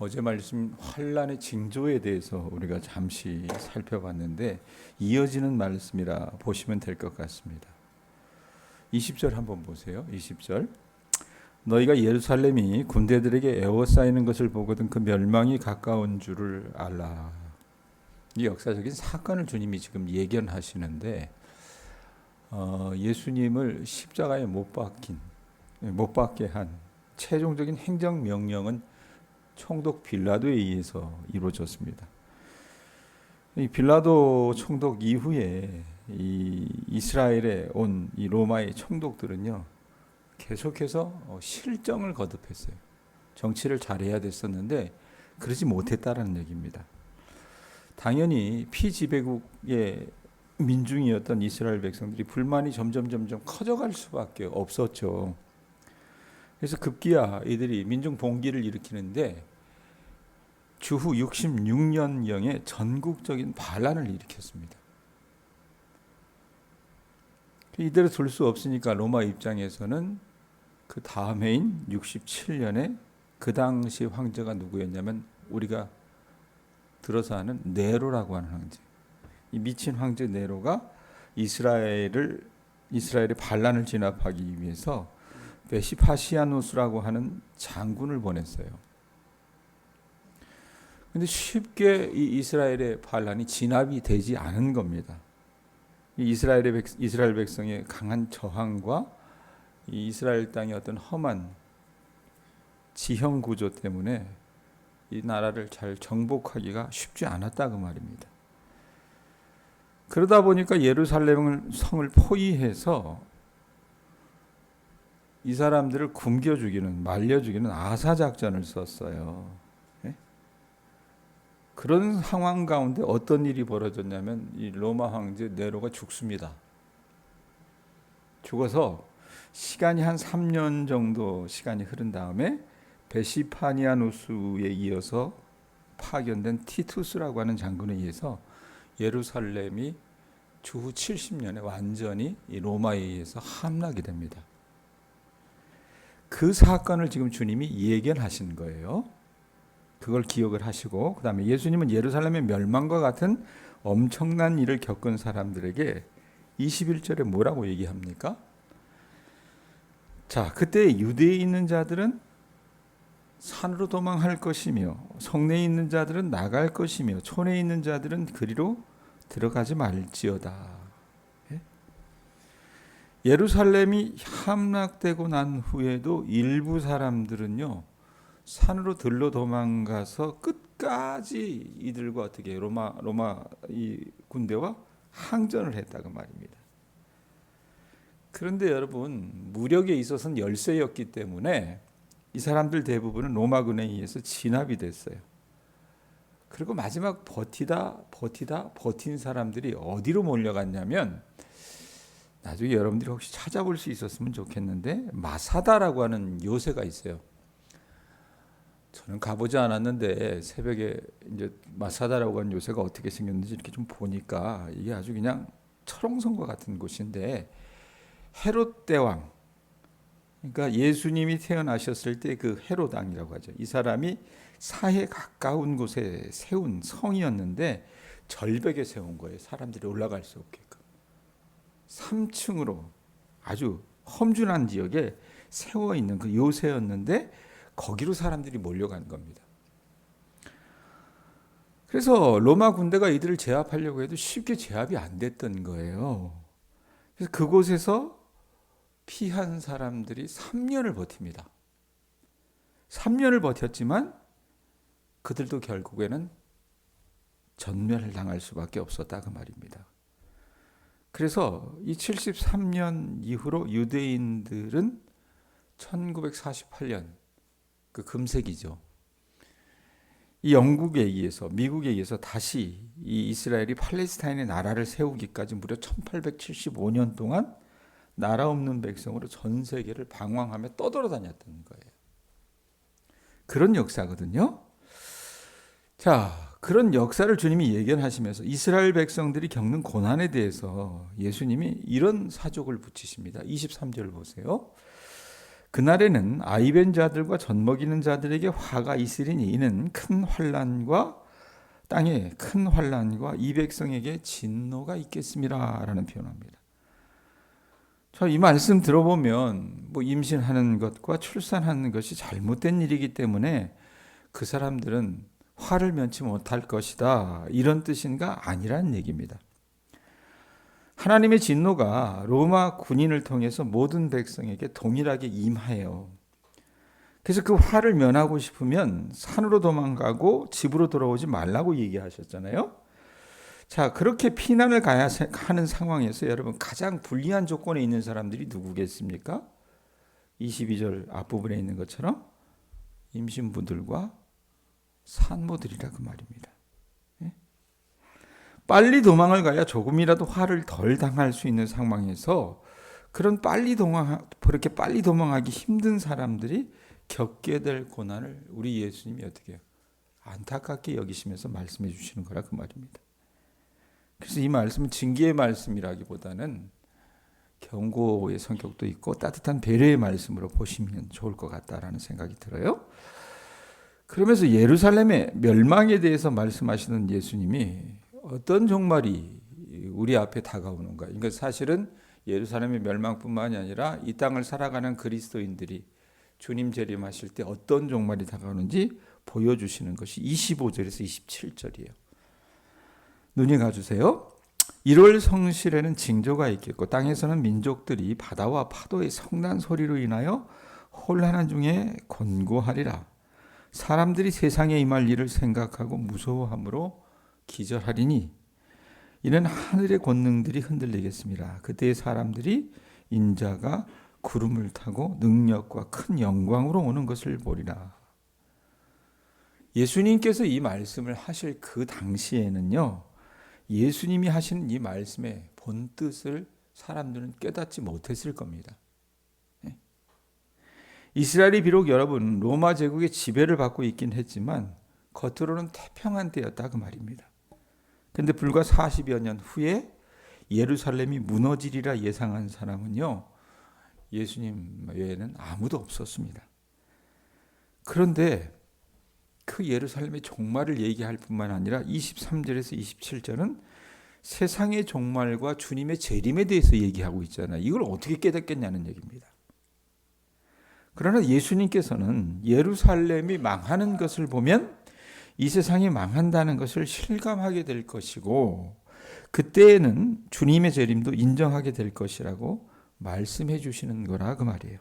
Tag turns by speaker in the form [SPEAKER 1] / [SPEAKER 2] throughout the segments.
[SPEAKER 1] 어제 말씀 환란의 징조에 대해서 우리가 잠시 살펴봤는데 이어지는 말씀이라 보시면 될 것 같습니다. 20절 한번 보세요. 20절. 너희가 예루살렘이 군대들에게 에워싸이는 것을 보거든 그 멸망이 가까운 줄을 알라. 이 역사적인 사건을 주님이 지금 예견하시는데 어, 예수님을 십자가에 못 박힌 못 박게 한 최종적인 행정 명령은 총독 빌라도에 의해서 이루어졌습니다. 이 빌라도 총독 이후에 이 이스라엘에 온 이 로마의 총독들은요 계속해서 어, 실정을 거듭했어요. 정치를 잘해야 됐었는데 그러지 못했다라는 얘기입니다. 당연히 피지배국의 민중이었던 이스라엘 백성들이 불만이 점점 점점 커져갈 수밖에 없었죠. 그래서 급기야 이들이 민중 봉기를 일으키는데 주후 66년경에 전국적인 반란을 일으켰습니다. 이대로 둘 수 없으니까 로마 입장에서는 그 다음 해인 67년에 그 당시 황제가 누구였냐면 우리가 들어서 아는 네로라고 하는 황제. 이 미친 황제 네로가 이스라엘을 이스라엘의 반란을 진압하기 위해서 베시파시아누스라고 하는 장군을 보냈어요. 근데 쉽게 이 이스라엘의 반란이 진압이 되지 않은 겁니다. 이 이스라엘의 백, 이스라엘 백성의 강한 저항과 이 이스라엘 땅의 어떤 험한 지형 구조 때문에 이 나라를 잘 정복하기가 쉽지 않았다 그 말입니다. 그러다 보니까 예루살렘을 성을 포위해서 이 사람들을 굶겨 죽이는 말려 죽이는 아사 작전을 썼어요. 예? 그런 상황 가운데 어떤 일이 벌어졌냐면 이 로마 황제 네로가 죽습니다. 죽어서 시간이 한 3년 정도 시간이 흐른 다음에 베시파니아누스에 이어서 파견된 티투스라고 하는 장군에 의해서 예루살렘이 주후 70년에 완전히 이 로마에 의해서 함락이 됩니다. 그 사건을 지금 주님이 예견하신 거예요. 그걸 기억을 하시고 그다음에 예수님은 예루살렘의 멸망과 같은 엄청난 일을 겪은 사람들에게 21절에 뭐라고 얘기합니까? 자, 그때 유대에 있는 자들은 산으로 도망할 것이며 성내에 있는 자들은 나갈 것이며 촌에 있는 자들은 그리로 들어가지 말지어다. 예? 예루살렘이 함락되고 난 후에도 일부 사람들은요 산으로 들러 도망가서 끝까지 이들과 어떻게 로마 로마 이 군대와 항전을 했다고 말입니다. 그런데 여러분 무력에 있어서는 열세였기 때문에 이 사람들 대부분은 로마군에 의해서 진압이 됐어요. 그리고 마지막 버티다 버티다 버틴 사람들이 어디로 몰려갔냐면 나중에 여러분들이 혹시 찾아볼 수 있었으면 좋겠는데 마사다라고 하는 요새가 있어요. 저는 가보지 않았는데 새벽에 이제 마사다라고 하는 요새가 어떻게 생겼는지 이렇게 좀 보니까 이게 아주 그냥 철옹성과 같은 곳인데 헤롯 대왕 그러니까 예수님이 태어나셨을 때 그 헤롯 왕이라고 하죠. 이 사람이 사해 가까운 곳에 세운 성이었는데 절벽에 세운 거예요. 사람들이 올라갈 수 없게끔. 3층으로 아주 험준한 지역에 세워 있는 그 요새였는데 거기로 사람들이 몰려간 겁니다. 그래서 로마 군대가 이들을 제압하려고 해도 쉽게 제압이 안 됐던 거예요. 그래서 그곳에서 피한 사람들이 3년을 버팁니다. 3년을 버텼지만 그들도 결국에는 전멸을 당할 수밖에 없었다 그 말입니다. 그래서 이 73년 이후로 유대인들은 1948년 그 금세기죠. 이 영국에 의해서 미국에 의해서 다시 이 이스라엘이 팔레스타인의 나라를 세우기까지 무려 1875년 동안 나라 없는 백성으로 전 세계를 방황하며 떠돌아다녔던 거예요. 그런 역사거든요. 자, 그런 역사를 주님이 예견하시면서 이스라엘 백성들이 겪는 고난에 대해서 예수님이 이런 사족을 붙이십니다. 23절 보세요. 그날에는 아이벤 자들과 젖먹이는 자들에게 화가 있으리니 이는 큰 환란과 땅에 큰 환란과 이 백성에게 진노가 있겠습니다라는 표현합니다. 자, 이 말씀 들어보면 뭐 임신하는 것과 출산하는 것이 잘못된 일이기 때문에 그 사람들은 화를 면치 못할 것이다. 이런 뜻인가 아니란 얘기입니다. 하나님의 진노가 로마 군인을 통해서 모든 백성에게 동일하게 임하여 그래서 그 화를 면하고 싶으면 산으로 도망가고 집으로 돌아오지 말라고 얘기하셨잖아요. 자, 그렇게 피난을 가야 하는 상황에서 여러분 가장 불리한 조건에 있는 사람들이 누구겠습니까? 22절 앞부분에 있는 것처럼 임신부들과 산모들이라 그 말입니다. 예? 빨리 도망을 가야 조금이라도 화를 덜 당할 수 있는 상황에서 그런 빨리 도망 그렇게 빨리 도망하기 힘든 사람들이 겪게 될 고난을 우리 예수님이 어떻게 해요? 안타깝게 여기시면서 말씀해 주시는 거라 그 말입니다. 그래서 이 말씀은 징계의 말씀이라기보다는 경고의 성격도 있고 따뜻한 배려의 말씀으로 보시면 좋을 것 같다라는 생각이 들어요. 그러면서 예루살렘의 멸망에 대해서 말씀하시는 예수님이 어떤 종말이 우리 앞에 다가오는가? 그러니까 사실은 예루살렘의 멸망뿐만이 아니라 이 땅을 살아가는 그리스도인들이 주님 재림하실 때 어떤 종말이 다가오는지 보여주시는 것이 25절에서 27절이에요. 눈이 가주세요. 1월 성실에는 징조가 있겠고 땅에서는 민족들이 바다와 파도의 성난 소리로 인하여 혼란한 중에 곤고하리라. 사람들이 세상에 임할 일을 생각하고 무서워함으로 기절하리니 이는 하늘의 권능들이 흔들리겠습니다. 그때의 사람들이 인자가 구름을 타고 능력과 큰 영광으로 오는 것을 보리라. 예수님께서 이 말씀을 하실 그 당시에는요, 예수님이 하시는 이 말씀의 본 뜻을 사람들은 깨닫지 못했을 겁니다. 예. 이스라엘이 비록 여러분 로마 제국의 지배를 받고 있긴 했지만 겉으로는 태평한 때였다 그 말입니다. 근데 불과 40여 년 후에 예루살렘이 무너지리라 예상한 사람은요. 예수님 외에는 아무도 없었습니다. 그런데 그 예루살렘의 종말을 얘기할 뿐만 아니라 23절에서 27절은 세상의 종말과 주님의 재림에 대해서 얘기하고 있잖아요. 이걸 어떻게 깨닫겠냐는 얘기입니다. 그러나 예수님께서는 예루살렘이 망하는 것을 보면 이 세상이 망한다는 것을 실감하게 될 것이고 그때에는 주님의 재림도 인정하게 될 것이라고 말씀해 주시는 거라 그 말이에요.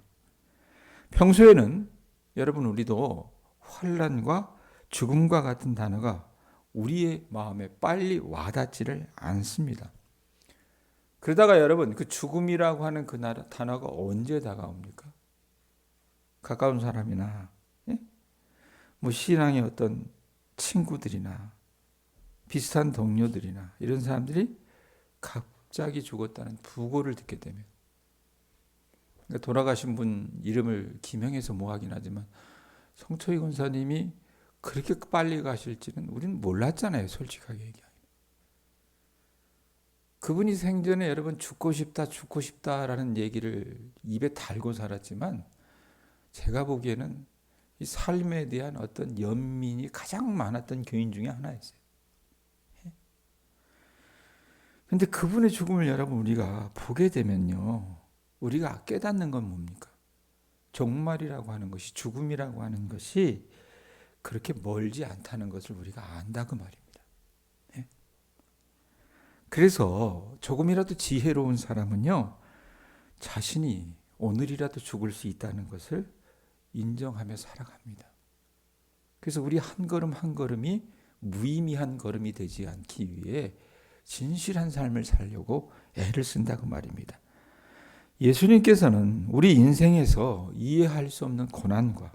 [SPEAKER 1] 평소에는 여러분 우리도 환란과 죽음과 같은 단어가 우리의 마음에 빨리 와닿지를 않습니다. 그러다가 여러분 그 죽음이라고 하는 그 단어가 언제 다가옵니까? 가까운 사람이나 예? 뭐 신앙의 어떤 친구들이나 비슷한 동료들이나 이런 사람들이 갑자기 죽었다는 부고를 듣게 되면 그러니까 돌아가신 분 이름을 기명해서 뭐하긴 하지만 성초희 권사님이 그렇게 빨리 가실지는 우리는 몰랐잖아요. 솔직하게 얘기하면. 그분이 생전에 여러분 죽고 싶다, 죽고 싶다라는 얘기를 입에 달고 살았지만 제가 보기에는 이 삶에 대한 어떤 연민이 가장 많았던 교인 중에 하나였어요. 근데 그분의 죽음을 여러분 우리가 보게 되면요. 우리가 깨닫는 건 뭡니까? 종말이라고 하는 것이 죽음이라고 하는 것이 그렇게 멀지 않다는 것을 우리가 안다 그 말입니다. 네? 그래서 조금이라도 지혜로운 사람은요 자신이 오늘이라도 죽을 수 있다는 것을 인정하며 살아갑니다. 그래서 우리 한 걸음 한 걸음이 무의미한 걸음이 되지 않기 위해 진실한 삶을 살려고 애를 쓴다 그 말입니다. 예수님께서는 우리 인생에서 이해할 수 없는 고난과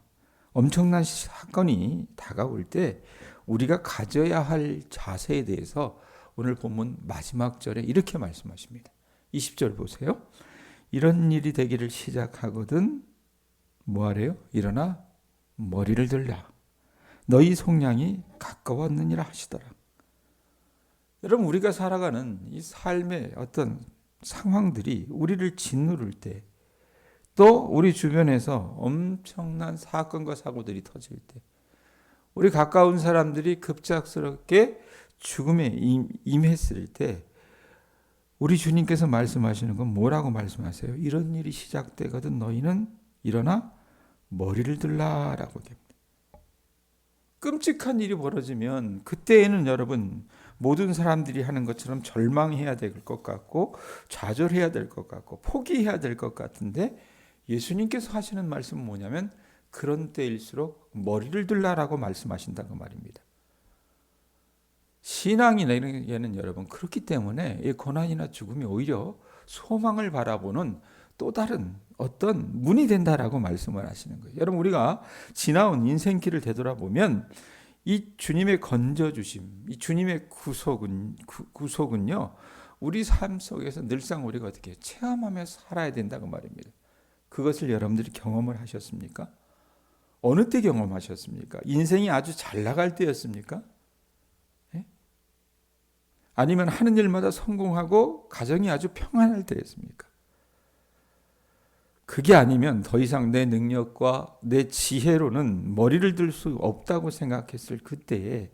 [SPEAKER 1] 엄청난 사건이 다가올 때 우리가 가져야 할 자세에 대해서 오늘 본문 마지막 절에 이렇게 말씀하십니다. 20절 보세요. 이런 일이 되기를 시작하거든 뭐하래요? 일어나 머리를 들라. 너희 속량이 가까웠느니라 하시더라. 여러분 우리가 살아가는 이 삶의 어떤 상황들이 우리를 짓누를 때 또 우리 주변에서 엄청난 사건과 사고들이 터질 때 우리 가까운 사람들이 급작스럽게 죽음에 임- 임했을 때 우리 주님께서 말씀하시는 건 뭐라고 말씀하세요? 이런 일이 시작되거든 너희는 일어나 머리를 들라라고 얘기합니다. 끔찍한 일이 벌어지면 그때에는 여러분 모든 사람들이 하는 것처럼 절망해야 될 것 같고 좌절해야 될 것 같고 포기해야 될 것 같은데 예수님께서 하시는 말씀은 뭐냐면 그런 때일수록 머리를 들라라고 말씀하신다고 말입니다. 신앙이라는 여러분 그렇기 때문에 이 고난이나 죽음이 오히려 소망을 바라보는 또 다른 어떤 문이 된다라고 말씀을 하시는 거예요. 여러분 우리가 지나온 인생길을 되돌아보면 이 주님의 건져 주심, 이 주님의 구속은 구, 구속은요. 우리 삶 속에서 늘상 우리가 어떻게 체험하며 살아야 된다고 말입니다. 그것을 여러분들이 경험을 하셨습니까? 어느 때 경험하셨습니까? 인생이 아주 잘 나갈 때였습니까? 예? 아니면 하는 일마다 성공하고 가정이 아주 평안할 때였습니까? 그게 아니면 더 이상 내 능력과 내 지혜로는 머리를 들 수 없다고 생각했을 그때에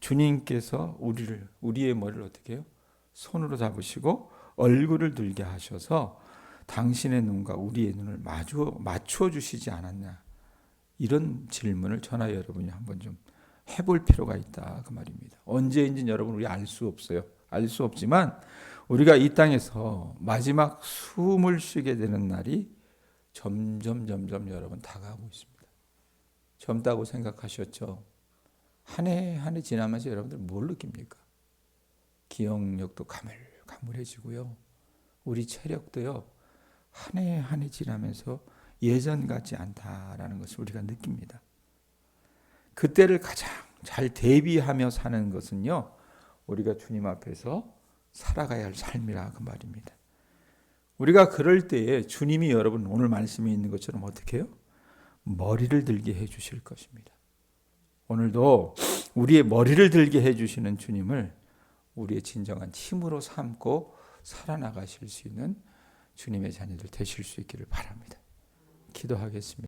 [SPEAKER 1] 주님께서 우리를 우리의 머리를 어떻게 해요? 손으로 잡으시고 얼굴을 들게 하셔서 당신의 눈과 우리의 눈을 마주 맞추어 주시지 않았냐? 이런 질문을 저나 여러분이 한번 좀 해볼 필요가 있다 그 말입니다. 언제인지 여러분 우리 알 수 없어요. 알 수 없지만 우리가 이 땅에서 마지막 숨을 쉬게 되는 날이 점점 점점 여러분 다가오고 있습니다. 젊다고 생각하셨죠? 한 해 한 해 지나면서 여러분들 뭘 느낍니까? 기억력도 가물가물해지고요. 우리 체력도요. 한 해 한 해 지나면서 예전 같지 않다라는 것을 우리가 느낍니다. 그때를 가장 잘 대비하며 사는 것은요. 우리가 주님 앞에서 살아가야 할 삶이라 그 말입니다. 우리가 그럴 때에 주님이 여러분 오늘 말씀에 있는 것처럼 어떻게 해요? 머리를 들게 해 주실 것입니다. 오늘도 우리의 머리를 들게 해 주시는 주님을 우리의 진정한 힘으로 삼고 살아나가실 수 있는 주님의 자녀들 되실 수 있기를 바랍니다. 기도하겠습니다.